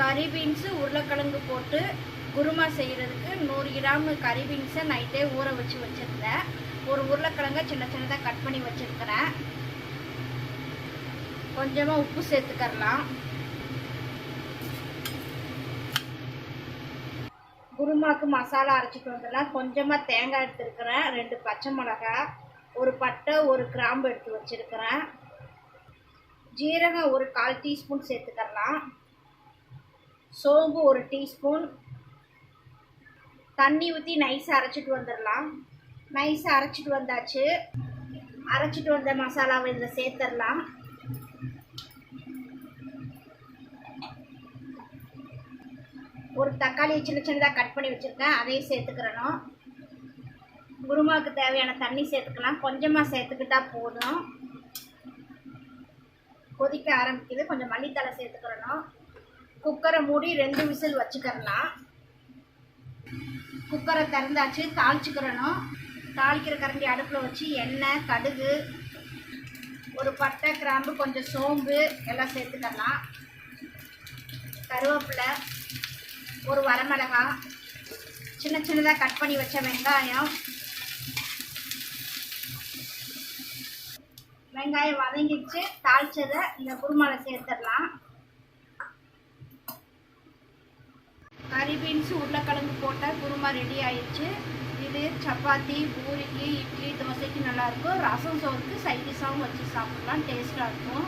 கறி பீன்ஸு உருளைக்கிழங்கு போட்டு குருமா செய்கிறதுக்கு நூறு கிராம் கறி பீன்ஸை நைட்டே ஊற வச்சு வச்சுருந்தேன். ஒரு உருளைக்கிழங்க சின்ன சின்னதாக கட் பண்ணி வச்சுருக்கிறேன். கொஞ்சமாக உப்பு சேர்த்துக்கரலாம் குருமாவுக்கு மசாலா அரைச்சிட்டு வந்துடலாம். கொஞ்சமாக தேங்காய் எடுத்துருக்கிறேன். ரெண்டு பச்சை மிளகாய் ஒரு பட்டை ஒரு கிராம்பு எடுத்து வச்சுருக்கிறேன். ஜீரகம் ஒரு கால் டீஸ்பூன் சேர்த்துக்கரலாம் சோம்பு ஒரு டீஸ்பூன். தண்ணி ஊற்றி நைஸாக அரைச்சிட்டு வந்துடலாம் நைஸாக அரைச்சிட்டு வந்தாச்சு. அரைச்சிட்டு வந்த மசாலாவை இதில் சேர்த்துடலாம் ஒரு தக்காளியை சின்ன சின்னதாக கட் பண்ணி வச்சுருக்கேன். அதையும் சேர்த்துக்கிறணும். குருமாவுக்கு தேவையான தண்ணி சேர்த்துக்கலாம். கொஞ்சமாக சேர்த்துக்கிட்டா போதும். கொதிக்க ஆரம்பிக்குது. கொஞ்சம் மல்லித்தலை சேர்த்துக்கிறணும். குக்கரை மூடி ரெண்டு விசில் வச்சுக்கிறலாம் குக்கரை திறந்தாச்சு தாளிச்சுக்கிறணும். தாளிக்கிற கரண்டி அடுப்பில் வச்சு எண்ணெய் கடுகு ஒரு பட்டை கிராம்பு கொஞ்சம் சோம்பு எல்லாம் சேர்த்துக்கலாம். கருவேப்பிலை ஒரு வரமிளகாய் சின்ன சின்னதாக கட் பண்ணி வச்ச வெங்காயம். வெங்காயம் வதங்கிடுச்சு தாளித்ததை இந்த குருமாவில் சேர்த்துடலாம் கறி பீன்ஸு உருளைக்கிழங்கு போட்டால் குருமா ரெடி ஆயிடுச்சு. இது சப்பாத்தி பூரிக்கு இட்லி தோசைக்கு நல்லாயிருக்கும் ரசம் சோறுக்கு சைடிஷாகவும் வச்சு சாப்பிட்லாம். டேஸ்ட்டாக இருக்கும்.